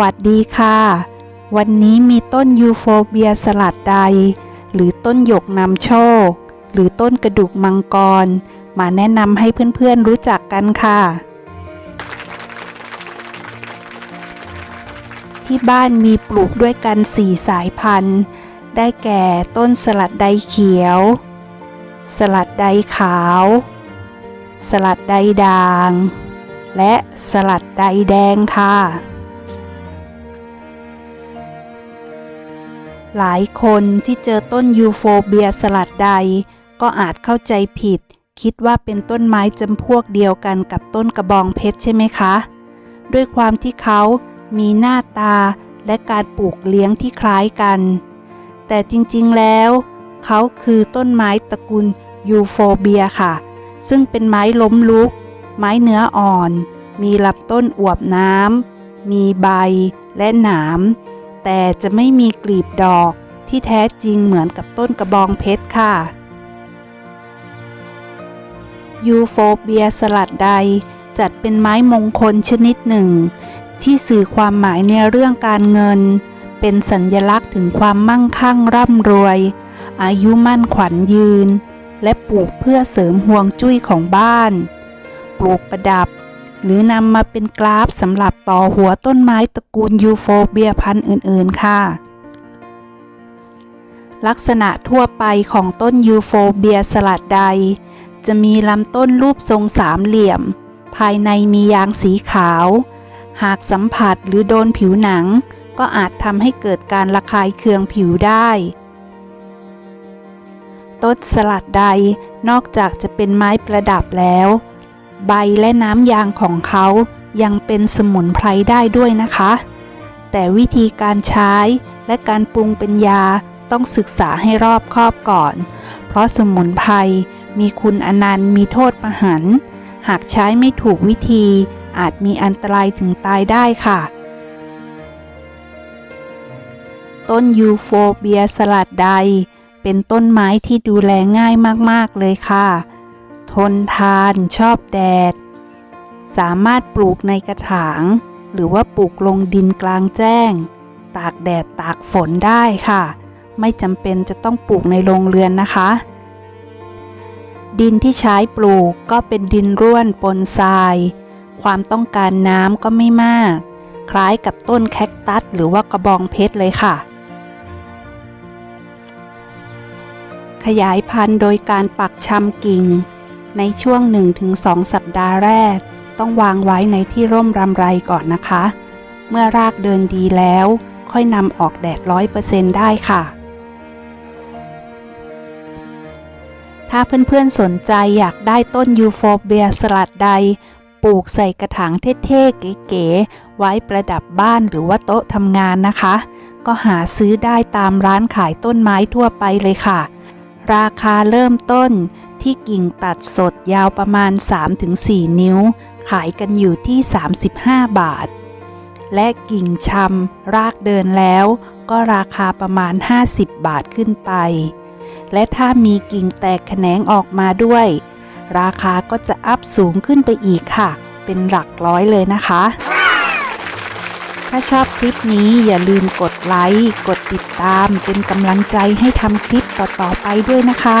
วัสดีค่ะ วันนี้มีต้นยูโฟเบียสลัดใด หรือต้นหยกนำโชค หรือต้นกระดูกมังกร มาแนะนำให้เพื่อนๆรู้จักกันค่ะ ที่บ้านมีปลูกด้วยกันสี่สายพันธุ์ ได้แก่ต้นสลัดใดเขียว สลัดใดขาว สลัดใดด่าง และสลัดใดแดงค่ะ หลายคนที่เจอต้นยูโฟเบียสลัดใด ก็อาจเข้าใจผิด คิดว่าเป็นต้นไม้จำพวกเดียวกันกับต้นกระบองเพชรใช่ไหมคะ ด้วยความที่เขามีหน้าตาและการปลูกเลี้ยงที่คล้ายกัน แต่จริงๆแล้ว เขาคือต้นไม้ตระกูลยูโฟเบียค่ะ ซึ่งเป็นไม้ล้มลุก ไม้เนื้ออ่อน มีลำต้นอวบน้ำมีใบและหนาม แต่จะไม่มีกลีบดอกที่แท้จริงเหมือนกับต้นกระบองเพชรค่ะ ยูโฟเบียสลัดใดจัดเป็นไม้มงคลชนิดหนึ่ง ที่สื่อความหมายในเรื่องการเงิน เป็นสัญลักษณ์ถึงความมั่งคั่งร่ำรวย อายุมั่นขวัญยืน และปลูกเพื่อเสริมห่วงจุ้ยของบ้าน ปลูกประดับ หรือนำมาเป็นกราฟสำหรับต่อหัวต้นไม้ตระกูลยูโฟเบียพันธุ์อื่น ๆ ค่ะ ลักษณะทั่วไปของต้นยูโฟเบียสลัดใด จะมีลำต้นรูปทรงสามเหลี่ยม ภายในมียางสีขาว หากสัมผัสหรือโดนผิวหนัง ก็อาจทำให้เกิดการระคายเคืองผิวได้ต้นสลัดใดนอกจากจะเป็นไม้ประดับแล้ว ใบและน้ำยางของเขายังเป็นสมุนไพรได้ด้วยนะคะ แต่วิธีการใช้และการปรุงเป็นยาต้องศึกษาให้รอบคอบก่อน เพราะสมุนไพรมีคุณอนันต์มีโทษประหารหากใช้ไม่ถูกวิธีอาจมีอันตรายถึงตายได้ค่ะ ต้นยูโฟเบียสลัดใด เป็นต้นไม้ที่ดูแลง่ายมาก ๆ เลยค่ะ ทนทานชอบแดด สามารถปลูกในกระถาง หรือว่าปลูกลงดินกลางแจ้ง ตากแดดตากฝนได้ค่ะ ไม่จำเป็นจะต้องปลูกในโรงเรือนนะคะ ดินที่ใช้ปลูกก็เป็นดินร่วนปนทราย ความต้องการน้ำก็ไม่มาก คล้ายกับต้นแคคตัสหรือว่ากระบองเพชรเลยค่ะขยายพันธุ์โดยการปักชำกิ่ง ในช่วง 1-2 สัปดาห์แรก ต้องวางไว้ในที่ร่มรำไรก่อนนะคะ เมื่อรากเดินดีแล้ว ค่อยนำออกแดดร้อยเปอร์เซ็นต์ได้ค่ะ ถ้าเพื่อนๆสนใจอยากได้ต้นยูโฟเบียสลัดใด ปลูกใส่กระถางเท่ๆเก๋ๆไว้ประดับบ้านหรือว่าโต๊ะทำงานนะคะ ก็หาซื้อได้ตามร้านขายต้นไม้ทั่วไปเลยค่ะราคาเริ่มต้น ที่กิ่งตัดสดยาวประมาณ 3-4 นิ้ว ขายกันอยู่ที่ 35 บาท และกิ่งชำรากเดินแล้ว ก็ราคาประมาณ 50 บาทขึ้นไป และถ้ามีกิ่งแตกแขนงออกมาด้วย ราคาก็จะอัพสูงขึ้นไปอีกค่ะ เป็นหลักร้อยเลยนะคะ ถ้าชอบคลิปนี้อย่าลืมกดไลค์ กดติดตามเป็นกำลังใจให้ทำคลิปต่อๆไปด้วยนะคะ